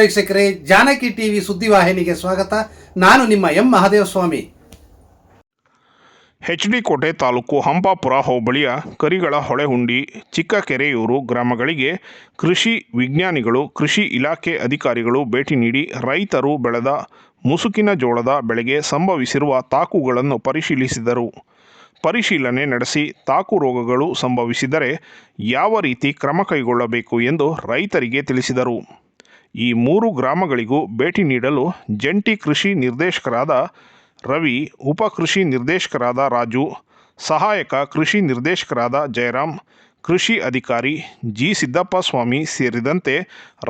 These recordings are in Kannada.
ವೀಕ್ಷಕರೇ, ಜಾನಕಿ ಟಿವಿ ಸುದ್ದಿವಾಹಿನಿಗೆ ಸ್ವಾಗತ. ನಾನು ನಿಮ್ಮ ಎಂ ಮಹಾದೇವಸ್ವಾಮಿ. ಎಚ್ ಡಿ ಕೋಟೆ ತಾಲೂಕು ಹಂಪಾಪುರ ಹೋಬಳಿಯ ಕರಿಗಳ ಹೊಳೆಹುಂಡಿ, ಚಿಕ್ಕಕೆರೆಯೂರು ಗ್ರಾಮಗಳಿಗೆ ಕೃಷಿ ವಿಜ್ಞಾನಿಗಳು, ಕೃಷಿ ಇಲಾಖೆ ಅಧಿಕಾರಿಗಳು ಭೇಟಿ ನೀಡಿ ರೈತರು ಬೆಳೆದ ಮುಸುಕಿನ ಜೋಳದ ಬೆಳೆಗೆ ಸಂಭವಿಸಿರುವ ತಾಕುಗಳನ್ನು ಪರಿಶೀಲಿಸಿದರು. ಪರಿಶೀಲನೆ ನಡೆಸಿ ತಾಕು ರೋಗಗಳು ಸಂಭವಿಸಿದರೆ ಯಾವ ರೀತಿ ಕ್ರಮ ಕೈಗೊಳ್ಳಬೇಕು ಎಂದು ರೈತರಿಗೆ ತಿಳಿಸಿದರು. ಈ ಮೂರು ಗ್ರಾಮಗಳಿಗೂ ಭೇಟಿ ನೀಡಲು ಜಂಟಿ ಕೃಷಿ ನಿರ್ದೇಶಕರಾದ ರವಿ ಉಪ ಕೃಷಿ ನಿರ್ದೇಶಕರಾದ ರಾಜು ಸಹಾಯಕ ಕೃಷಿ ನಿರ್ದೇಶಕರಾದ ಜಯರಾಮ್ ಕೃಷಿ ಅಧಿಕಾರಿ ಜಿ. ಸಿದ್ದಪ್ಪ ಸ್ವಾಮಿ ಸೇರಿದಂತೆ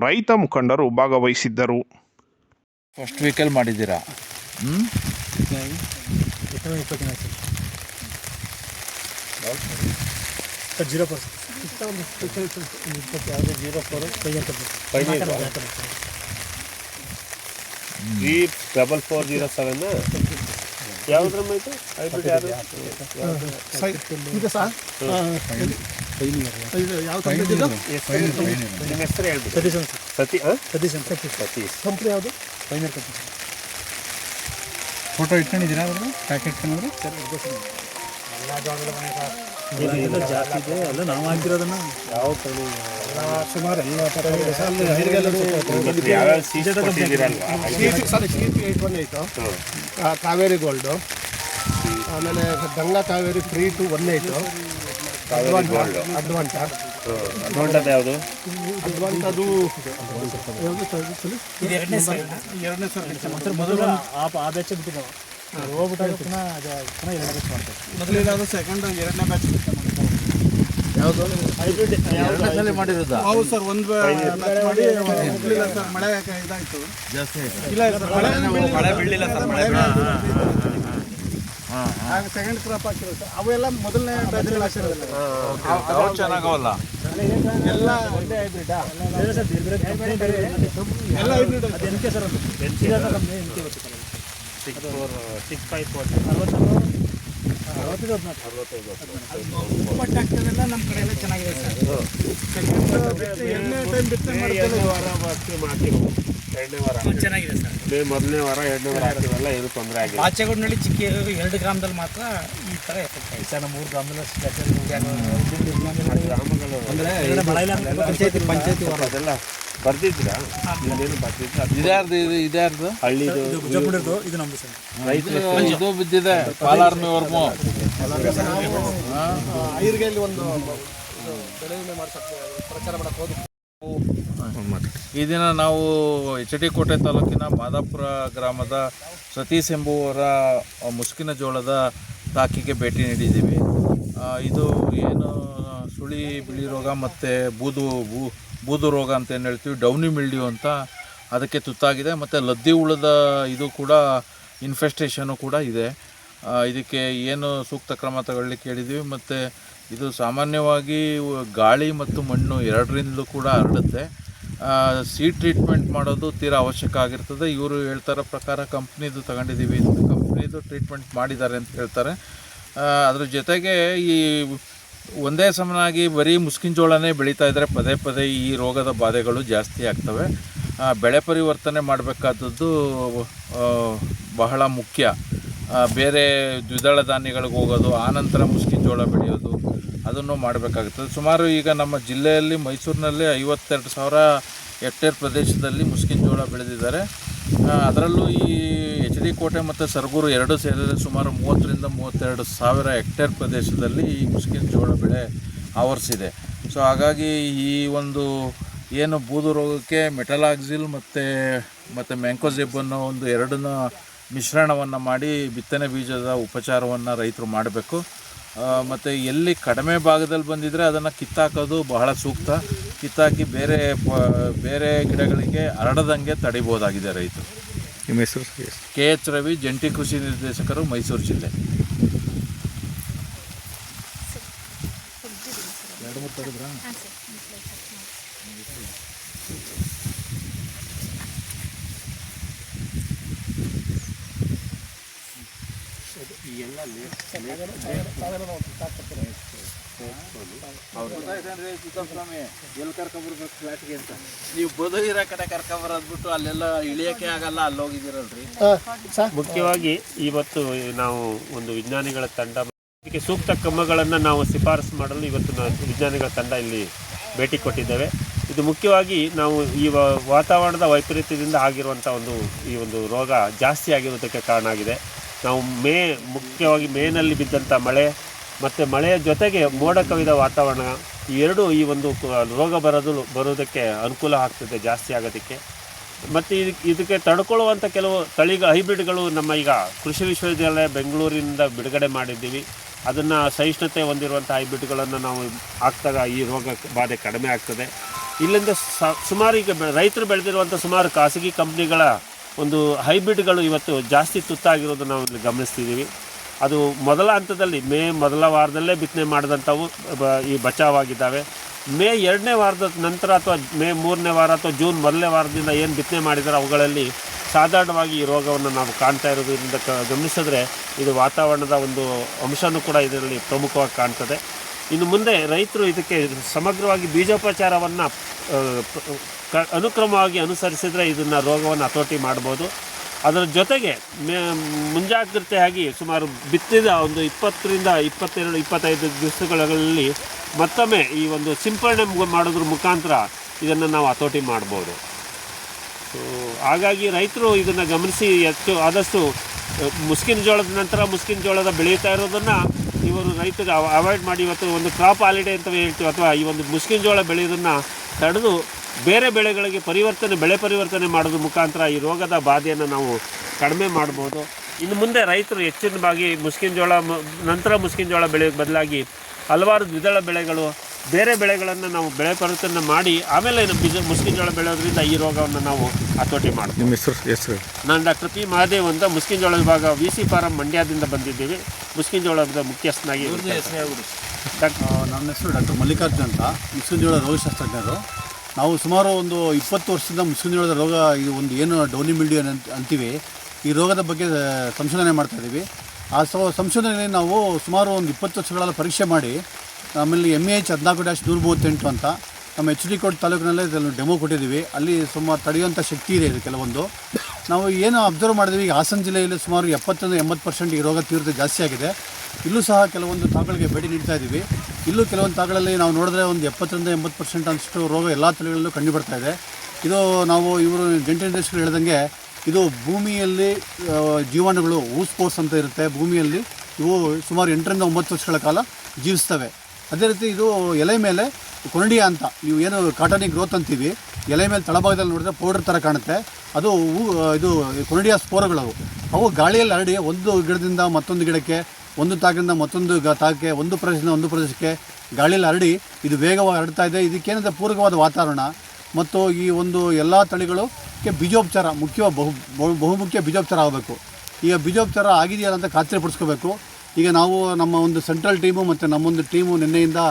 ರೈತ ಮುಖಂಡರು ಭಾಗವಹಿಸಿದ್ದರು. ಫಸ್ಟ್ ವೀಕಲ್ಲಿ ಮಾಡಿದ್ದೀರಾ? ಹ್ಞೂ zero percent. Three double four zero seven ಯಾವ್ದ್ರಮ್ಮ ಐತೆ ಹೈಬ್ರಿಡ್ ಸರ್ ಕಂಪ್ನಿ ನಿಮ್ಮ ಹೆಸರು ಅಂತ ಸತಿ ಸತೀಶ್ ಅಂತ ಸತೀಶ್. ಕಂಪ್ನಿ ಯಾವುದು? Pioneer company. ಫೋಟೋ ಇಟ್ಕೊಂಡಿದ್ದೀರಾ ಪ್ಯಾಕೆಟ್ ಏನಾದ್ರು ಎಲ್ಲ ಜಾಸ್ತಿ ಇದೆ. ಎಲ್ಲ ನಾವು ಹಾಕಿರೋದನ್ನ ಯಾವ ತಳಿ ಸುಮಾರು ಎಲ್ಲ eight one eight Kaveri gold ಆಮೇಲೆ Ganga Kaveri three two one eight Advanta. Advanta. ನೋಡೋದು ಯಾವುದು? ಅಡ್ವಾಂಟ್ ಅದು ಎರಡನೇ ಸರ್ ಎರಡನೇ ಸರ್ ಮೊದಲು ಆ ಆ ಬ್ಯಾಚ್ ಬಿಟ್ಟಿದ್ದಾವೆ. ಹೋಗ್ಬಿಟ್ಟು ಪುನಃ ಅದು ಪುನಃ ಬ್ಯಾಚ್ ಸೆಕೆಂಡ್ ಎರಡನೇ ಬ್ಯಾಚ್ ಯಾವುದು? ಎರಡನೇ ಹೌದು ಸರ್ ಒಂದು ಮಾಡಿ ಹೋಗ್ಲಿಲ್ಲ ಸರ್ ಮಳೆ ಇದಾಯ್ತು. ಜಾಸ್ತಿ ಆಯ್ತು? ಇಲ್ಲ ಸರ್ ಮಳೆ ಮಳೆ ಬೀಳಲಿಲ್ಲ ಸರ್. ಮಳೆ ಹಾಂ ಆಗ ಸೆಕೆಂಡ್ ಕ್ರಾಪ್ ಹಾಕಿರೋ ಸರ್. ಅವೆಲ್ಲ ಮೊದಲನೇ ಬ್ಯಾಚ್ ಹಾಕಿರೋದಿಲ್ಲ ಅವು ಚೆನ್ನಾಗವಲ್ಲ. ಎಲ್ಲ ಒಂದೇ ಹೈಬ್ರಿಡ್ ಎಲ್ಲ ಹೈಬ್ರಿಡ್ ಅದಕ್ಕೆ sir six four six five four but ಆಗ್ತದೆಲ್ಲ ನಮ್ಮ ಕಡೆ ಎಲ್ಲ ಚೆನ್ನಾಗಿದೆ ಸರ್. ಎರಡನೇ ಟೈಮ್ ಬಿತ್ತನೆ ಎರಡನೇ ಮಾಡಿದ್ರೆ ವಾರ ಮಾಡ್ತೀವಿ ಎರಡನೇ ವಾರ ಚೆನ್ನಾಗಿದೆ ಸರ್. ಮೊದಲನೇ ವಾರ ಎರಡನೇ ವಾರ ಏನು ತೊಂದರೆ ಆಗಿದೆ ಆಚೆಗೂಡಿನಲ್ಲಿ ಚಿಕ್ಕ ಎರಡು ಗ್ರಾಮದಲ್ಲಿ ಮಾತ್ರ ಈ ಥರ ಎಫೆಕ್ಟ್ ಆಗಿದೆ. ಸರ್ ಮೂರು ಗ್ರಾಮದಲ್ಲಿ ಪಂಚಾಯತಿ ಪಂಚಾಯತಿ ಅದೆಲ್ಲ ಇದ್ಯಾರ್ದು ಇದು ಇದ್ಯಾರ್ದು? ಹಳ್ಳಿದು ಇದು ನಮ್ದು ಸರ್. ರೈತರ ಇದು ಇದು ಬಿದ್ದಿದೆ ಐರ್ಗೆಲ್ಲಿ ಒಂದು ಬೆಳೆ ವಿಮೆ ಮಾಡ್ಸಕ್ಕೆ ಪ್ರಚಾರ ಮಾಡಕ್ಕೆ ಹೋಗಿ ಈ ದಿನ ನಾವು ಎಚ್ ಡಿ ಕೋಟೆ ತಾಲೂಕಿನ ಮಾದಾಪುರ ಗ್ರಾಮದ ಸತೀಶ್ ಎಂಬುವರ ಮುಸುಕಿನ ಜೋಳದ ತಾಕಿಗೆ ಭೇಟಿ ನೀಡಿದ್ದೀವಿ. ಇದು ಏನು ಸುಳಿ ಬಿಳಿ ರೋಗ ಮತ್ತು ಬೂದು ಬೂ ಬೂದು ರೋಗ ಅಂತ ಏನು ಹೇಳ್ತೀವಿ, ಡೌನಿ ಮಿಲ್ಡ್ಯೂ ಅಂತ ಅದಕ್ಕೆ ತುತ್ತಾಗಿದೆ. ಮತ್ತು ಲದ್ದಿ ಹುಳದ ಇದು ಕೂಡ ಇನ್ಫೆಸ್ಟೇಷನು ಕೂಡ ಇದೆ. ಇದಕ್ಕೆ ಏನು ಸೂಕ್ತ ಕ್ರಮ ತಗೊಳ್ಳಿ ಹೇಳಿದ್ದೀವಿ ಮತ್ತು ಇದು ಸಾಮಾನ್ಯವಾಗಿ ಗಾಳಿ ಮತ್ತು ಮಣ್ಣು ಎರಡರಿಂದಲೂ ಕೂಡ ಹರಡುತ್ತೆ. ಸೀಡ್ ಟ್ರೀಟ್ಮೆಂಟ್ ಮಾಡೋದು ತೀರಾ ಅವಶ್ಯಕ ಆಗಿರ್ತದೆ. ಇವರು ಹೇಳ್ತಾರ ಪ್ರಕಾರ ಕಂಪ್ನಿದು ತಗೊಂಡಿದ್ದೀವಿ ಕಂಪ್ನಿದು ಟ್ರೀಟ್ಮೆಂಟ್ ಮಾಡಿದ್ದಾರೆ ಅಂತ ಹೇಳ್ತಾರೆ. ಅದ್ರ ಜೊತೆಗೆ ಈ ಒಂದೇ ಸಮನಾಗಿ ಬರೀ ಮುಸ್ಕಿನ ಜೋಳನೇ ಬೆಳೀತಾ ಇದ್ದರೆ ಪದೇ ಪದೇ ಈ ರೋಗದ ಬಾಧೆಗಳು ಜಾಸ್ತಿ ಆಗ್ತವೆ. ಬೆಳೆ ಪರಿವರ್ತನೆ ಮಾಡಬೇಕಾದದ್ದು ಬಹಳ ಮುಖ್ಯ. ಬೇರೆ ದ್ವಿದಳ ಧಾನ್ಯಗಳಿಗೆ ಹೋಗೋದು ಆನಂತರ ಮುಸ್ಕಿನ ಜೋಳ ಬೆಳೆಯೋದು, ಅದನ್ನು ಮಾಡಬೇಕಾಗುತ್ತದೆ ಸುಮಾರು ಈಗ ನಮ್ಮ ಜಿಲ್ಲೆಯಲ್ಲಿ ಮೈಸೂರಿನಲ್ಲಿ ಐವತ್ತೆರಡು ಸಾವಿರ ಹೆಕ್ಟೇರ್ ಪ್ರದೇಶದಲ್ಲಿ ಮುಸ್ಕಿನ ಜೋಳ ಬೆಳೆದಿದ್ದಾರೆ. ಅದರಲ್ಲೂ ಈ ಎಚ್ ಡಿ ಕೋಟೆ ಮತ್ತು ಸರ್ಗೂರು ಎರಡು ಸೇರಿದರೆ ಸುಮಾರು ಮೂವತ್ತರಿಂದ ಮೂವತ್ತೆರಡು ಸಾವಿರ ಹೆಕ್ಟೇರ್ ಪ್ರದೇಶದಲ್ಲಿ ಈ ಮುಸ್ಕಿನ ಜೋಳ ಬೆಳೆ ಆವರಿಸಿದೆ. ಸೊ, ಹಾಗಾಗಿ ಈ ಒಂದು ಏನು ಬೂದು ರೋಗಕ್ಕೆ ಮೆಟಲಾಕ್ಸಿಲ್ ಮತ್ತು ಮತ್ತು ಮ್ಯಾಂಕೋಜೆಬ್ ಅನ್ನೋ ಒಂದು ಎರಡನ್ನ ಮಿಶ್ರಣವನ್ನು ಮಾಡಿ ಬಿತ್ತನೆ ಬೀಜದ ಉಪಚಾರವನ್ನು ರೈತರು ಮಾಡಬೇಕು. ಮತ್ತು ಎಲ್ಲಿ ಕಡಿಮೆ ಭಾಗದಲ್ಲಿ ಬಂದಿದ್ದರೆ ಅದನ್ನು ಕಿತ್ತಾಕೋದು ಬಹಳ ಸೂಕ್ತ. ಕಿತ್ತಾಕಿ ಬೇರೆ ಬೇರೆ ಗಿಡಗಳಿಗೆ ಹರಡದಂಗೆ ತಡಿಬೋದಾಗಿದೆ ರೈತರು. ನಿಮ್ಮ ಹೆಸರು ಕೆ ಎಚ್ ರವಿ ಜಂಟಿ ಕೃಷಿ ನಿರ್ದೇಶಕರು ಮೈಸೂರು ಜಿಲ್ಲೆ. ಸ್ವಾಮಿ ಎಲ್ಲಿ ಕರ್ಕೊಂಬರ್ಬೇಕು ಫ್ಲಾಟ್ಗೆ ಅಂತ ನೀವು ಕಡೆ ಕರ್ಕೊಂಬರೋದ್ಬಿಟ್ಟು ಅಲ್ಲೆಲ್ಲ ಇಳಿಯಕ್ಕೆ ಆಗಲ್ಲ ಅಲ್ಲಿ ಹೋಗಿದ್ದೀರಲ್ರಿ ಮುಖ್ಯವಾಗಿ ಇವತ್ತು ನಾವು ಒಂದು ವಿಜ್ಞಾನಿಗಳ ತಂಡ ಇದಕ್ಕೆ ಸೂಕ್ತ ಕ್ರಮಗಳನ್ನು ನಾವು ಶಿಫಾರಸು ಮಾಡಲು ಇವತ್ತು ನಾವು ವಿಜ್ಞಾನಿಗಳ ತಂಡ ಇಲ್ಲಿ ಭೇಟಿ ಕೊಟ್ಟಿದ್ದೇವೆ. ಇದು ಮುಖ್ಯವಾಗಿ ನಾವು ಈ ವ- ವಾತಾವರಣದ ವೈಪರೀತ್ಯದಿಂದ ಆಗಿರುವಂಥ ಒಂದು ಈ ಒಂದು ರೋಗ ಜಾಸ್ತಿ ಆಗಿರೋದಕ್ಕೆ ಕಾರಣ ಆಗಿದೆ. ನಾವು ಮೇ ಮುಖ್ಯವಾಗಿ ಮೇನಲ್ಲಿ ಬಿದ್ದಂಥ ಮಳೆ ಮತ್ತು ಮಳೆಯ ಜೊತೆಗೆ ಮೋಡ ಕವಿದ ವಾತಾವರಣ ಎರಡು ಈ ಒಂದು ರೋಗ ಬರೋದು ಬರೋದಕ್ಕೆ ಅನುಕೂಲ ಆಗ್ತದೆ ಜಾಸ್ತಿ ಆಗೋದಕ್ಕೆ. ಮತ್ತು ಇದಕ್ಕೆ ಇದಕ್ಕೆ ತಡ್ಕೊಳ್ಳುವಂಥ ಕೆಲವು ತಳಿಗ, ಹೈಬ್ರಿಡ್ಗಳು ನಮ್ಮ ಈಗ ಕೃಷಿ ವಿಶ್ವವಿದ್ಯಾಲಯ ಬೆಂಗಳೂರಿನಿಂದ ಬಿಡುಗಡೆ ಮಾಡಿದ್ದೀವಿ. ಅದನ್ನು ಸಹಿಷ್ಣುತೆ ಹೊಂದಿರುವಂಥ ಹೈಬ್ರಿಡ್ಗಳನ್ನು ನಾವು ಹಾಕ್ದಾಗ ಈ ರೋಗ ಬಾಧೆ ಕಡಿಮೆ ಆಗ್ತದೆ. ಇಲ್ಲಿಂದ ಸುಮಾರು ಈಗ ರೈತರು ಬೆಳೆದಿರುವಂಥ ಸುಮಾರು ಖಾಸಗಿ ಕಂಪ್ನಿಗಳ ಒಂದು ಹೈಬ್ರಿಡ್ಗಳು ಇವತ್ತು ಜಾಸ್ತಿ ತುತ್ತಾಗಿರೋದು ನಾವು ಇಲ್ಲಿ ಗಮನಿಸ್ತಿದ್ದೀವಿ. ಅದು ಮೊದಲ ಹಂತದಲ್ಲಿ ಮೇ ಮೊದಲ ವಾರದಲ್ಲೇ ಬಿತ್ತನೆ ಮಾಡಿದಂಥವು ಈ ಬಚಾವಾಗಿದ್ದಾವೆ ಮೇ ಎರಡನೇ ವಾರದ ನಂತರ ಅಥವಾ ಮೇ ಮೂರನೇ ವಾರ ಅಥವಾ ಜೂನ್ ಮೊದಲನೇ ವಾರದಿಂದ ಏನು ಬಿತ್ತನೆ ಮಾಡಿದರೆ ಅವುಗಳಲ್ಲಿ ಸಾಧಾರಣವಾಗಿ ಈ ರೋಗವನ್ನು ನಾವು ಕಾಣ್ತಾ ಇರೋದರಿಂದ ಕ, ಗಮನಿಸಿದ್ರೆ ಇದು ವಾತಾವರಣದ ಒಂದು ಅಂಶನೂ ಕೂಡ ಇದರಲ್ಲಿ ಪ್ರಮುಖವಾಗಿ ಕಾಣ್ತದೆ. ಇನ್ನು ಮುಂದೆ ರೈತರು ಇದಕ್ಕೆ ಸಮಗ್ರವಾಗಿ ಬೀಜೋಪಚಾರವನ್ನು ಅನುಕ್ರಮವಾಗಿ ಅನುಸರಿಸಿದರೆ ಇದನ್ನು ರೋಗವನ್ನು ಹತೋಟಿ ಮಾಡ್ಬೋದು. ಅದರ ಜೊತೆಗೆ ಮುಂಜಾಗ್ರತೆಯಾಗಿ ಸುಮಾರು ಬಿತ್ತಿದ ಒಂದು ಇಪ್ಪತ್ತರಿಂದ ಇಪ್ಪತ್ತೆರಡು, ಇಪ್ಪತ್ತೈದು ದಿವಸಗಳಲ್ಲಿ ಮತ್ತೊಮ್ಮೆ ಈ ಒಂದು ಸಿಂಪರಣೆ ಮಾಡೋದ್ರ ಮುಖಾಂತರ ಇದನ್ನು ನಾವು ಹತೋಟಿ ಮಾಡ್ಬೋದು. ಸೊ ಹಾಗಾಗಿ ರೈತರು ಇದನ್ನು ಗಮನಿಸಿ ಹೆಚ್ಚು ಆದಷ್ಟು ಮುಸ್ಕಿನ ಜೋಳದ ನಂತರ ಮುಸ್ಕಿನ ಜೋಳದ ಬೆಳೀತಾ ಇರೋದನ್ನು ಇವರು ರೈತರು ಅವಾಯ್ಡ್ ಮಾಡಿ ಇವತ್ತು ಒಂದು ಕ್ರಾಪ್ ಹಾಲಿಡೇ ಅಂತ ಹೇಳ್ತೀವಿ, ಅಥವಾ ಈ ಒಂದು ಮುಸ್ಕಿನ ಜೋಳ ಬೆಳೆಯೋದನ್ನು ತಡೆದು ಬೇರೆ ಬೆಳೆಗಳಿಗೆ ಪರಿವರ್ತನೆ ಬೆಳೆ ಪರಿವರ್ತನೆ ಮಾಡೋದ್ರ ಮುಖಾಂತರ ಈ ರೋಗದ ಬಾಧೆಯನ್ನು ನಾವು ಕಡಿಮೆ ಮಾಡ್ಬೋದು ಇನ್ನು ಮುಂದೆ ರೈತರು ಹೆಚ್ಚಿನವಾಗಿ ಮುಸ್ಕಿನ ಜೋಳ ನಂತರ ಮುಸ್ಕಿನ ಜೋಳ ಬೆಳೆಯೋಕ್ಕೆ ಬದಲಾಗಿ ಹಲವಾರು ದ್ವಿದಳ ಬೆಳೆಗಳು ಬೇರೆ ಬೆಳೆಗಳನ್ನು ನಾವು ಬೆಳೆ ಪರಿವರ್ತನೆ ಮಾಡಿ ಆಮೇಲೆ ನಮ್ಮ ಬೀಜ ಮುಸ್ಕಿನ ಜೋಳ ಬೆಳೆಯೋದ್ರಿಂದ ಈ ರೋಗವನ್ನು ನಾವು ಹತೋಟಿ ಮಾಡ್ತೀವಿ. ನಿಮ್ಮ ಹೆಸರು ಹೆಸರು ನಾನು ಡಾಕ್ಟರ್ ಪಿ ಮಹಾದೇವ್ ಅಂತ ಮುಸ್ಕಿನ ಜೋಳ ವಿಭಾಗ ವಿ ಸಿ ಫಾರಂ ಮಂಡ್ಯದಿಂದ ಬಂದಿದ್ದೀವಿ. ಮುಸ್ಕಿನ ಜೋಳದ ಮುಖ್ಯಸ್ಥನಾಗಿ ನನ್ನ ಹೆಸರು ಡಾಕ್ಟರ್ ಮಲ್ಲಿಕಾರ್ಜುನ್ ಅಂತ. ಮುಸ್ಲಿಂಜೋಳ ರೋಗಶಾಸ್ತ್ರಜ್ಞರು. ನಾವು ಸುಮಾರು ಒಂದು ಇಪ್ಪತ್ತು ವರ್ಷದಿಂದ ಮುಸ್ಲಿಂಜೋಳದ ರೋಗ, ಇದು ಒಂದು ಏನು ಡೌನಿ ಮಿಲ್ಡಿಯೋ ಅಂತ ಅಂತೀವಿ. ಈ ರೋಗದ ಬಗ್ಗೆ ಸಂಶೋಧನೆ ಮಾಡ್ತಾ ಇದ್ದೀವಿ ಆ ಸೊ, ಸಂಶೋಧನೆಯಲ್ಲಿ ನಾವು ಸುಮಾರು ಒಂದು ಇಪ್ಪತ್ತು ವರ್ಷಗಳ ಪರೀಕ್ಷೆ ಮಾಡಿ, ಆಮೇಲೆ ಎಂ ಎ ಎಚ್ ಹದಿನಾಲ್ಕು ಡ್ಯಾಶ್ ನೂರ ಮೂವತ್ತೆಂಟು ಅಂತ. ನಮ್ಮ ಎಚ್ ಡಿ ಕೋಟ್ ತಾಲೂಕಿನಲ್ಲೇ ಇದನ್ನು ಡೆಮೋ ಕೊಟ್ಟಿದ್ದೀವಿ. ಅಲ್ಲಿ ಸುಮಾರು ತಡೆಯುವಂಥ ಶಕ್ತಿ ಇದೆ ಇದು ಕೆಲವೊಂದು. ನಾವು ಏನು ಅಬ್ಸರ್ವ್ ಮಾಡಿದ್ವಿ ಈಗ ಹಾಸನ ಜಿಲ್ಲೆಯಲ್ಲಿ ಸುಮಾರು ಎಪ್ಪತ್ತರಿಂದ ಎಂಬತ್ತು ಪರ್ಸೆಂಟ್ ಈ ರೋಗ ತೀವ್ರತೆ ಜಾಸ್ತಿ ಆಗಿದೆ. ಇಲ್ಲೂ ಸಹ ಕೆಲವೊಂದು ತಾಗಳಿಗೆ ಭೇಟಿ ನೀಡ್ತಾ ಇದ್ದೀವಿ. ಇಲ್ಲೂ ಕೆಲವೊಂದು ತಾಗಳಲ್ಲಿ ನಾವು ನೋಡಿದ್ರೆ ಒಂದು ಎಪ್ಪತ್ತರಿಂದ ಎಂಬತ್ತು ಪರ್ಸೆಂಟ್ ಅಷ್ಟು ರೋಗ ಎಲ್ಲ ತಳಿಗಳಲ್ಲೂ ಕಂಡು ಬರ್ತಾ ಇದೆ. ಇದು ನಾವು ಇವರು ಜಂಟಿ ನಿರ್ದೇಶಕರು ಹೇಳ್ದಂಗೆ ಇದು ಭೂಮಿಯಲ್ಲಿ ಜೀವಾಣುಗಳು ಊಸ್ಪೋರ್ಸ್ ಅಂತ ಇರುತ್ತೆ. ಭೂಮಿಯಲ್ಲಿ ಇವು ಸುಮಾರು ಎಂಟರಿಂದ ಒಂಬತ್ತು ವರ್ಷಗಳ ಕಾಲ ಜೀವಿಸ್ತವೆ. ಅದೇ ರೀತಿ ಇದು ಎಲೆ ಮೇಲೆ ಕೊರಡಿಯ ಅಂತ, ನೀವು ಏನು ಕಾಟನಿ ಗ್ರೋತ್ ಅಂತೀವಿ ಎಲೆ ಮೇಲೆ ತಳಭಾಗದಲ್ಲಿ ನೋಡಿದ್ರೆ ಪೌಡರ್ ಥರ ಕಾಣುತ್ತೆ. ಅದು ಇದು ಕೊರಡಿಯ ಸ್ಪೋರಗಳು ಅವು ಗಾಳಿಯಲ್ಲಿ ಹರಡಿ ಒಂದು ಗಿಡದಿಂದ ಮತ್ತೊಂದು ಗಿಡಕ್ಕೆ, ಒಂದು ತಾಕಿಂದ ಮತ್ತೊಂದು ಗ- ತಾಕೆ ಒಂದು ಪ್ರದೇಶದಿಂದ ಒಂದು ಪ್ರದೇಶಕ್ಕೆ ಗಾಳಿಯಲ್ಲಿ ಹರಡಿ ಇದು ವೇಗವಾಗಿ ಹರಡ್ತಾ ಇದೆ. ಇದಕ್ಕೇನಂದ್ರೆ ಪೂರಕವಾದ ವಾತಾವರಣ. ಮತ್ತು ಈ ಒಂದು ಎಲ್ಲ ತಳಿಗಳಿಗೆ ಬೀಜೋಪಚಾರ ಮುಖ್ಯ ಬಹು, ಬಹು- ಬಹುಮುಖ್ಯ ಬೀಜೋಪಚಾರ ಆಗಬೇಕು. ಈಗ ಬೀಜೋಪಚಾರ ಆಗಿದೆಯಲ್ಲ ಅಂತ ಖಾತ್ರಿ ಪಡಿಸ್ಕೋಬೇಕು ಈಗ ನಾವು ನಮ್ಮ ಒಂದು ಸೆಂಟ್ರಲ್ ಟೀಮು ಮತ್ತು ನಮ್ಮೊಂದು ಟೀಮು ನಿನ್ನೆಯಿಂದ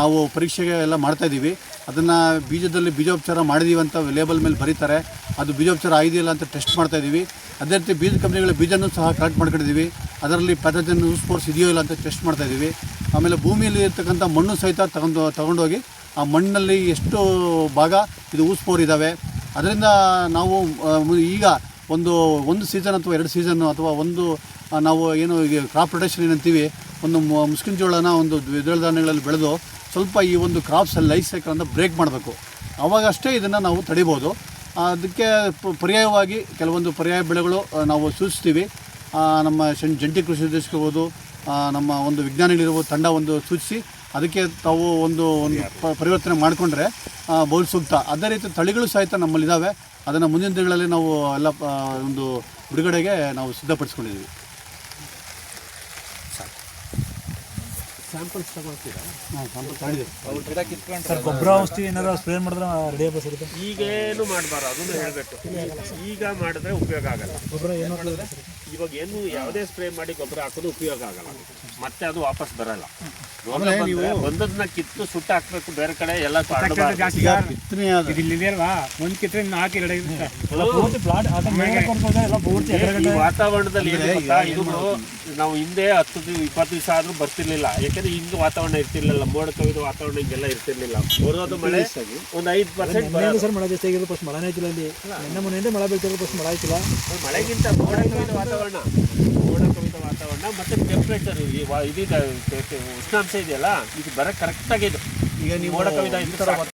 ನಾವು ಪರೀಕ್ಷೆಗೆ ಎಲ್ಲ ಮಾಡ್ತಾ ಇದ್ದೀವಿ. ಅದನ್ನು ಬೀಜದಲ್ಲಿ ಬೀಜೋಪಚಾರ ಮಾಡಿದೀವಿ ಅಂತ ಲೇಬಲ್ ಮೇಲೆ ಬರೀತಾರೆ. ಅದು ಬೀಜೋಪಚಾರ ಆಗಿದೆಯಲ್ಲ ಅಂತ ಟೆಸ್ಟ್ ಮಾಡ್ತಾ ಇದ್ದೀವಿ. ಅದೇ ರೀತಿ ಬೀಜ ಕಂಪ್ನಿಗಳ ಬೀಜನೂ ಸಹ ಕಲೆಕ್ಟ್ ಮಾಡ್ಕೊಂಡಿದ್ದೀವಿ. ಅದರಲ್ಲಿ ಪ್ಯಾಥೋಜನ್ ಸ್ಪೋರ್ಟ್ಸ್ ಇದೆಯೋ ಇಲ್ಲ ಅಂತ ಟೆಸ್ಟ್ ಮಾಡ್ತಾ ಇದ್ದೀವಿ. ಆಮೇಲೆ ಭೂಮಿಯಲ್ಲಿ ಇರ್ತಕ್ಕಂಥ ಮಣ್ಣು ಸಹಿತ ತಗೊಂಡು, ತಗೊಂಡೋಗಿ, ಆ ಮಣ್ಣಲ್ಲಿ ಎಷ್ಟು ಭಾಗ ಇದು ಊಸ್ಪೋರ್ ಇದ್ದಾವೆ. ಅದರಿಂದ ನಾವು ಈಗ ಒಂದು ಒಂದು ಸೀಸನ್ ಅಥವಾ ಎರಡು ಸೀಸನ್ನು ಅಥವಾ ಒಂದು ನಾವು ಏನು ಈಗ ಕ್ರಾಪ್ ರೊಟೇಷನ್ ಏನಂತೀವಿ ಒಂದು ಮು- ಮುಸ್ಕಿನ ಜೋಳನ ಒಂದು ದ್ವಿದಳ ಧಾನ್ಯಗಳಲ್ಲಿ ಬೆಳೆದು ಸ್ವಲ್ಪ ಈ ಒಂದು ಕ್ರಾಪ್ಸ್ ಲೈಫ್ ಸೈಕಲ್ ಅಂತ ಬ್ರೇಕ್ ಮಾಡಬೇಕು. ಅವಾಗಷ್ಟೇ ಇದನ್ನು ನಾವು ತಡಿಬೋದು. ಅದಕ್ಕೆ ಪರ್ಯಾಯವಾಗಿ ಕೆಲವೊಂದು ಪರ್ಯಾಯ ಬೆಳೆಗಳು ನಾವು ಸೂಚಿಸ್ತೀವಿ. ನಮ್ಮ ಜಂಟಿ ಕೃಷಿ ನಿರ್ದೇಶಕರ್ಬೋದು ನಮ್ಮ ಒಂದು ವಿಜ್ಞಾನಿಗಳಿರುವ ತಂಡ ಒಂದು ಸೂಚಿಸಿ ಅದಕ್ಕೆ ತಾವು ಒಂದು ಒಂದು ಪರಿವರ್ತನೆ ಮಾಡಿಕೊಂಡ್ರೆ ಬಹು ಸೂಕ್ತ. ಅದೇ ರೀತಿ ತಳಿಗಳು ಸಹಿತ ನಮ್ಮಲ್ಲಿದ್ದಾವೆ ಅದನ್ನು ಮುಂದಿನ ದಿನಗಳಲ್ಲಿ ನಾವು ಎಲ್ಲ ಒಂದು ಬಿಡುಗಡೆಗೆ ನಾವು ಸಿದ್ಧಪಡಿಸ್ಕೊಂಡಿದ್ದೀವಿ. ಸ್ಯಾಂಪಲ್ಸ್ ತಗೊಳ್ತೀರಾ? ಹಾಂ ಸಂಪರ್ಕ ಮಾಡಿದೆ ಗಿಡ ಕಿತ್ಕೊಂಡು ಸರ್ ಗೊಬ್ಬರ ಔಷಧಿ ಏನಾದ್ರು ಸ್ಪ್ರೇ ಮಾಡಿದ್ರೆ ರೆಡಿ ಆಗಬೇಕು ಸಿಗುತ್ತೆ ಈಗೇನು ಮಾಡಬಾರ್ದು ಅದನ್ನು ಹೇಳಬೇಕು. ಈಗ ಮಾಡಿದ್ರೆ ಉಪಯೋಗ ಆಗಲ್ಲ. ಗೊಬ್ಬರ ಏನು ಇವಾಗ ಏನು ಯಾವುದೇ ಸ್ಪ್ರೇ ಮಾಡಿ ಗೊಬ್ಬರ ಹಾಕೋದು ಉಪಯೋಗ ಆಗಲ್ಲ. ಮತ್ತೆ ಅದು ವಾಪಸ್ ಬರಲ್ಲ. ನೀವು- ಒಂದೊಂದನ್ನ ಕಿತ್ತು ಸುಟ್ಟು ಹಾಕ್ಬೇಕು ಬೇರೆ ಕಡೆ ಎಲ್ಲ ಹರಡಬಾರ್ದು. ಜಾಸ್ತಿ ಈಗ ಬಿತ್ತನೆ ಆದ ಇದು ಇಲ್ಲಿ ಅಲ್ವಾ? ಒಂದು ಕಿತ್ತರೆ ನಾಲ್ಕು ಎರಡು ಇರುತ್ತೆ. ಹೌದು. ಪೂರ್ತಿ ಪ್ಲಾಟ್ ಅದ ಮೇಲೆ ಎಲ್ಲ ಪೂರ್ತಿ ಈ ವಾತಾವರಣದಲ್ಲಿ ಏನು ಗೊತ್ತಾ, ಇದು ನಾವು ಹಿಂದೆ ಹತ್ತು ದಿವ್- ಇಪ್ಪತ್ತು ದಿವಸ ಆದ್ರೂ ಬರ್ತಿರ್ಲಿಲ್ಲ. ಯಾಕಂದ್ರೆ ಹಿಂಗೆ ವಾತಾವರಣ ಇರ್ತಿರ್ಲಿಲ್ಲ. ಮೋಡ ಕವಿದ ವಾತಾವರಣ ಹಿಂಗೆಲ್ಲ ಇರ್ತಿರ್ಲಿಲ್ಲ. ಬರೋದು ಮಳೆ ಒಂದು ಐದು ಪರ್ಸೆಂಟ್ ಸರ್ ಮಳೆ ಜಾಸ್ತಿ ಆಗಿರೋದು ಫಸ್ಟ್ ಮಳೆನೇ ಇಲ್ಲ ಇಲ್ಲಿ ನೆನ್ನೆ ಮೊನ್ನೆಯಿಂದ ಮಳೆ ಬೀಳ್ತಿರೋದು ಫಸ್ಟ್ ಮಳೆ ಆಯ್ತಿಲ್ಲ ಮಳೆಗಿಂತ ಮೋಡ ಕವಿದ ವಾತಾವರಣ. ಮೋಡ ವಾತಾವರಣ ಮತ್ತೆ ಟೆಂಪ್ರೇಚರ್ ಇದೀಗ ಉಷ್ಣಾಂಶ ಇದೆಯಲ್ಲ ಇದು ಬರೋಕ್ಕೆ ಕರೆಕ್ಟಾಗಿದೆ ಈಗ ನೀವು ಮೋಡ ಇದು ಸಾಕು.